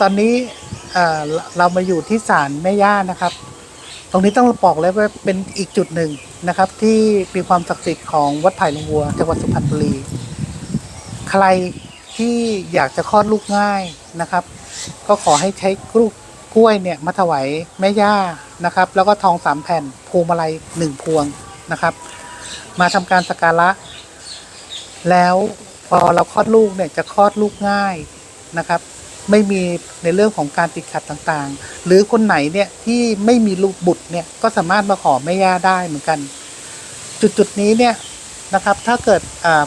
ตอนนี้เอเรามาอยู่ที่ศาลแม่ย่านะครับ ตรงนี้ต้องบอกเลยว่าเป็นอีกจุดหนึ่งนะครับ ที่มีความศักดิ์สิทธิ์ของวัดไผ่ลงวัวจังหวัดสุพรรณบุรี ใครที่อยากจะคลอดลูกง่ายนะครับ ก็ขอให้ใช้กลูกกล้วยเนี่ยมาถวายแม่ย่านะครับ แล้วก็ทองสามแผ่นพวงมาลัยหนึ่งพวงนะครับ มาทำการสักการะ แล้วพอเราคลอดลูกเนี่ยจะคลอดลูกง่ายนะครับ ไม่มีในเรื่องของการติดขัดต่างๆ หรือคนไหนเนี่ยที่ไม่มีลูกบุตรเนี่ยก็สามารถมาขอแม่ย่าได้เหมือนกัน จุดๆนี้เนี่ยนะครับถ้าเกิด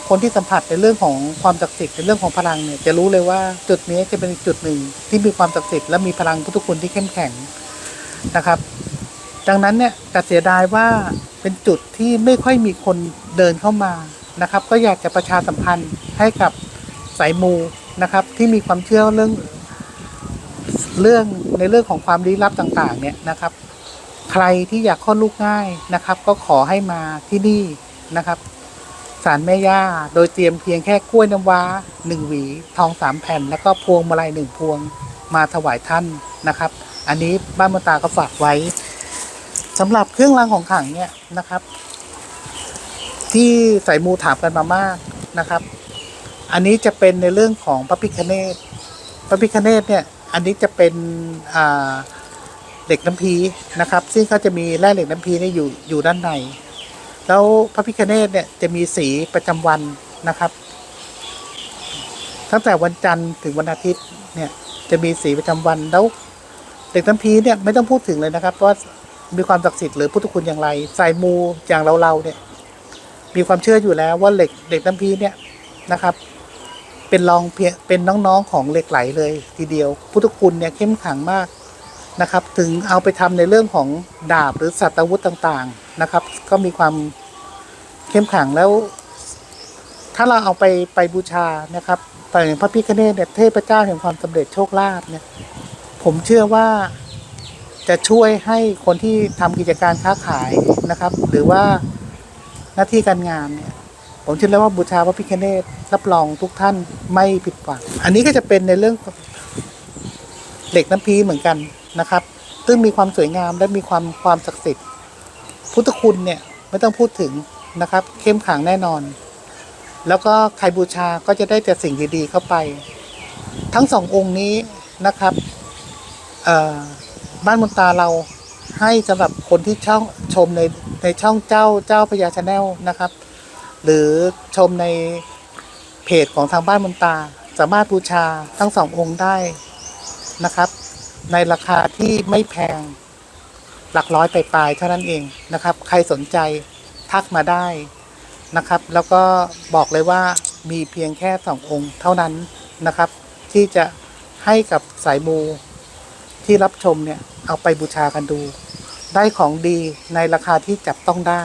คนที่สัมผัสในเรื่องของความศักดิ์สิทธิ์ในเรื่องของพลังเนี่ยจะรู้เลยว่าจุดนี้จะเป็นจุดหนึ่งที่มีความศักดิ์สิทธิ์และมีพลังพุทธคุณที่เข้มแข็งนะครับ ดังนั้นเนี่ยแต่เสียดายว่าเป็นจุดที่ไม่ค่อยมีคนเดินเข้ามานะครับ ก็อยากจะประชาสัมพันธ์ให้กับสายมู นะครับ ที่มีความเชื่อเรื่องเรื่องในเรื่องของความลี้ลับต่างๆ เนี่ยนะครับ ใครที่อยากคลอดลูกง่ายนะครับ ก็ขอให้มาที่นี่นะครับศาลแม่ย่า โดยเตรียมเพียงแค่กล้วยน้ำว้าหนึ่งหวี ทองสามแผ่น แล้วก็พวงมาลัยหนึ่งพวงมาถวายท่านนะครับ อันนี้บ้านมนตาก็ฝากไว้สำหรับเครื่องรางของขลังเนี่ยนะครับ ที่สายมูถามกันมามากนะครับ อันนี้จะเป็นในเรื่องของพระพิคเนตพระพิคเนตเนี่ย อันนี้จะเป็นอ่าเหล็กน้ำพีนะครับ ซึ่งเขาจะมีแร่เหล็กน้ำพีเนี่ยอยู่อยู่ด้านใน แล้วพระพิคเนตเนี่ยจะมีสีประจำวันนะครับ ตั้งแต่วันจันทร์ถึงวันอาทิตย์เนี่ยจะมีสีประจำวันแล้วเหล็กน้ำพีเนี่ยไม่ต้องพูดถึงเลยนะครับว่ามีความศักดิ์สิทธิ์หรือพุทธคุณอย่างไรสายมูอย่างเราเราเนี่ยมีความเชื่ออยู่แล้วว่าเหล็กเหล็กน้ำพีเนี่ยนะครับ เป็นรองเพียเป็นน้องๆของเหล็กไหลเลย ทีเดียว พุทธคุณเนี่ยเข้มขังมากนะครับ ถึงเอาไปทำในเรื่องของดาบหรือสัตว์อาวุธต่างๆนะครับ ก็มีความเข้มขังแล้ว ถ้าเราเอาไปไปบูชานะครับแต่อย่างพระพิฆเนศเนี่ยเทพเจ้าแห่งความสำเร็จโชคลาภเนี่ยผมเชื่อว่าจะช่วยให้คนที่ทำกิจการค้าขายนะครับ หรือว่าหน้าที่การงานเนี่ย ผมเชื่อแล้วว่าบูชาพระพิฆเนศรับรองทุกท่านไม่ผิดหวัง อันนี้ก็จะเป็นในเรื่องเหล็กน้ำพีเหมือนกันนะครับ ซึ่งมีความสวยงามและมีความความศักดิ์สิทธิ์ พุทธคุณเนี่ยไม่ต้องพูดถึงนะครับ เข้มขังแน่นอน แล้วก็ใครบูชาก็จะได้แต่สิ่งดีๆเข้าไป ทั้งสององค์นี้นะครับบ้านมุนตาเราให้สำหรับคนที่ช่องชมในในช่องเจ้าเจ้าพญาชาแนลนะครับ หรือชมในเพจของทางบ้านมนตา สามารถบูชาทั้งสององค์ได้นะครับ ในราคาที่ไม่แพงหลักร้อยไปปลายเท่านั้นเองนะครับ ใครสนใจทักมาได้นะครับ แล้วก็บอกเลยว่ามีเพียงแค่สององค์เท่านั้นนะครับ ที่จะให้กับสายมูที่รับชมเนี่ยเอาไปบูชากันดู ได้ของดีในราคาที่จับต้องได้